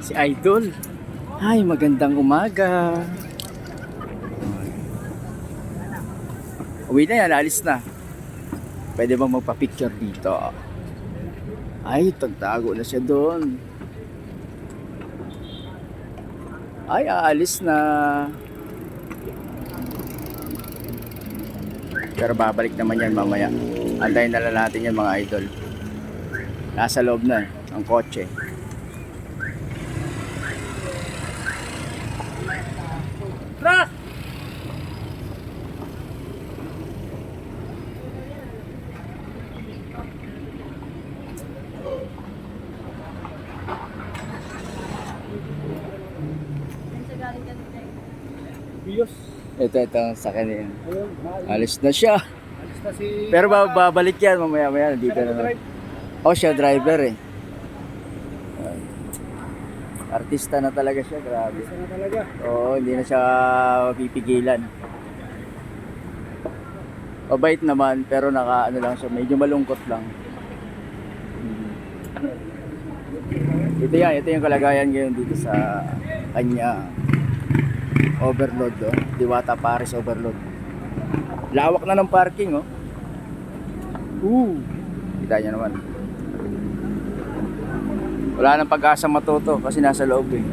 Si Idol. Ay, magandang umaga. Uwi na yan, alis na. Pwede bang magpa-picture dito? Ay, tagtago na siya doon. Ay, aalis na. Pero babalik naman yan mamaya. Antayin na lang natin yan mga idol. Nasa loob na ang kotse. Bios. Ito, ito, sa kanya. Ayun. Alis na siya. Alis na si... Pero ba, babalik yan mamaya maya. Dito na naman. Oh, siya driver eh. Artista na talaga siya, grabe. Isa na talaga. Oo, hindi na siya pipigilan. Mabait naman, pero naka ano lang siya, medyo malungkot lang. Hmm. Ito yan, ito yung kalagayan ngayon dito sa kanya overload, oh. Diwata Paris overload. Lawak na ng parking, oh. Ooh. Kita niya naman. Wala nang pag-asa matuto kasi nasa loob eh.